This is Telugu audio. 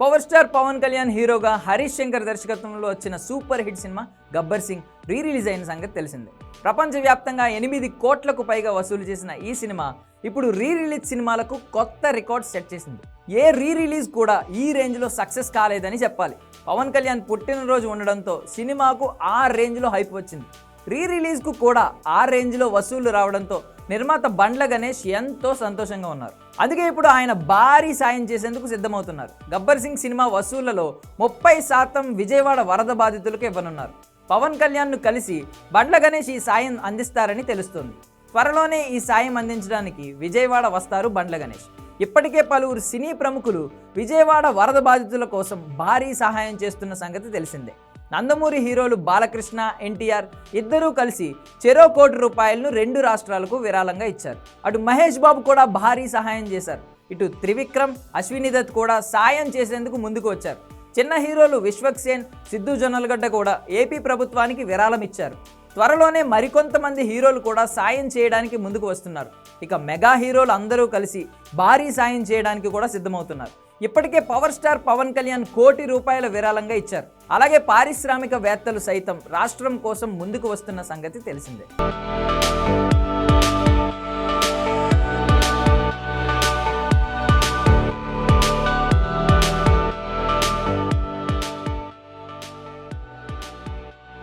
పవర్ స్టార్ పవన్ కళ్యాణ్ హీరోగా హరీష్ శంకర్ దర్శకత్వంలో వచ్చిన super hit cinema Gabbar Singh re release అయిన సంగతి తెలిసిందే. ప్రపంచవ్యాప్తంగా ఎనిమిది కోట్లకు పైగా వసూలు చేసిన ఈ సినిమా ఇప్పుడు రీ రిలీజ్ సినిమాలకు కొత్త రికార్డ్ సెట్ చేసింది. ఏ రీ రిలీజ్ కూడా ఈ రేంజ్లో సక్సెస్ కాలేదని చెప్పాలి. పవన్ కళ్యాణ్ పుట్టినరోజు ఉండడంతో సినిమాకు ఆ రేంజ్లో హైప్ వచ్చింది. రీ రిలీజ్కు కూడా ఆ రేంజ్లో వసూళ్ళు రావడంతో నిర్మాత బండ్ల గణేష్ ఎంతో సంతోషంగా ఉన్నారు. అందుకే ఇప్పుడు ఆయన భారీ సాయం చేసేందుకు సిద్ధమవుతున్నారు. గబ్బర్ సింగ్ సినిమా వసూళ్ళలో ముప్పై శాతం విజయవాడ వరద బాధితులకు ఇవ్వనున్నారు. పవన్ కళ్యాణ్ను కలిసి బండ్ల గణేష్ ఈ సాయం అందిస్తారని తెలుస్తుంది. త్వరలోనే ఈ సాయం అందించడానికి విజయవాడ వస్తారు బండ్ల గణేష్. ఇప్పటికే పలువురు సినీ ప్రముఖులు విజయవాడ వరద బాధితుల కోసం భారీ సహాయం చేస్తున్న సంగతి తెలిసిందే. నందమూరి హీరోలు బాలకృష్ణ ఎన్టీఆర్ ఇద్దరూ కలిసి చెరో కోటి రూపాయలను రెండు రాష్ట్రాలకు విరాళంగా ఇచ్చారు. అటు మహేష్ బాబు కూడా భారీ సహాయం చేశారు. ఇటు త్రివిక్రమ్ అశ్విని దత్ కూడా సాయం చేసేందుకు ముందుకు వచ్చారు. చిన్న హీరోలు విశ్వక్ సేన్ సిద్ధు జొన్నలగడ్డ కూడా ఏపీ ప్రభుత్వానికి విరాళం ఇచ్చారు. త్వరలోనే మరికొంతమంది హీరోలు కూడా సాయం చేయడానికి ముందుకు వస్తున్నారు. ఇక మెగా హీరోలు అందరూ కలిసి భారీ సాయం చేయడానికి కూడా సిద్ధమవుతున్నారు. ఇప్పటికే పవర్ స్టార్ పవన్ కళ్యాణ్ కోటి రూపాయల విరాళంగా ఇచ్చారు. అలాగే పారిశ్రామికవేత్తలు సైతం రాష్ట్రం కోసం ముందుకు వస్తున్న సంగతి తెలిసిందే.